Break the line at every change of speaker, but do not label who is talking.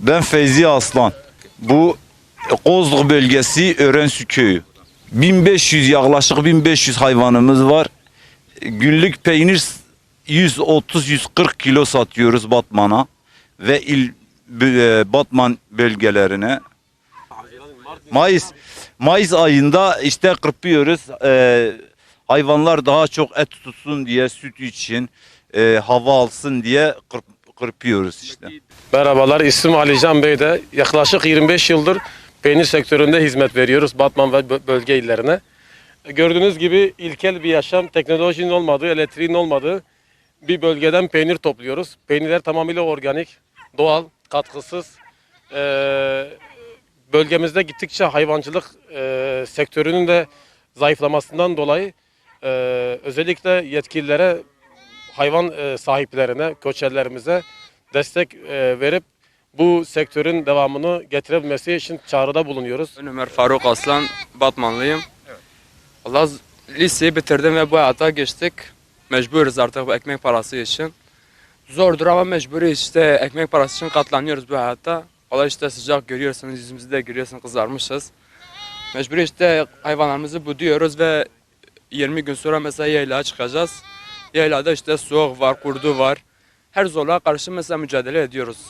Ben Feyzi Aslan. Bu Kozluk bölgesi Örensu köyü. 1500 yaklaşık 1500 hayvanımız var. Günlük peynir 130-140 kilo satıyoruz Batman'a ve il e, Batman bölgelerine. Mayıs Mayıs ayında işte kırpıyoruz. Ee, hayvanlar daha çok et tutsun diye süt için, e, hava alsın diye kırp- kırpıyoruz işte.
Merhabalar, ismim Alican Bey de. Yaklaşık 25 yıldır peynir sektöründe hizmet veriyoruz Batman ve bö- bölge illerine. Gördüğünüz gibi ilkel bir yaşam, teknolojinin olmadığı, elektriğin olmadığı bir bölgeden peynir topluyoruz. Peynirler tamamıyla organik, doğal, katkısız. Ee, bölgemizde gittikçe hayvancılık e, sektörünün de zayıflamasından dolayı e, özellikle yetkililere, hayvan e, sahiplerine, köçerlerimize destek e, verip bu sektörün devamını getirebilmesi için çağrıda bulunuyoruz.
Ben Ömer Faruk Aslan, Batmanlıyım. Allah liseyi bitirdim ve bu hayata geçtik. Mecburuz artık bu ekmek parası için. Zordur ama mecburi işte ekmek parası için katlanıyoruz bu hayatta. Allah işte sıcak görüyorsunuz, yüzümüzü de görüyorsunuz kızarmışız. Mecburi işte hayvanlarımızı buduyoruz ve 20 gün sonra mesela yaylaya çıkacağız. Yaylada işte soğuk var, kurdu var. Her zorluğa karşı mesela mücadele ediyoruz.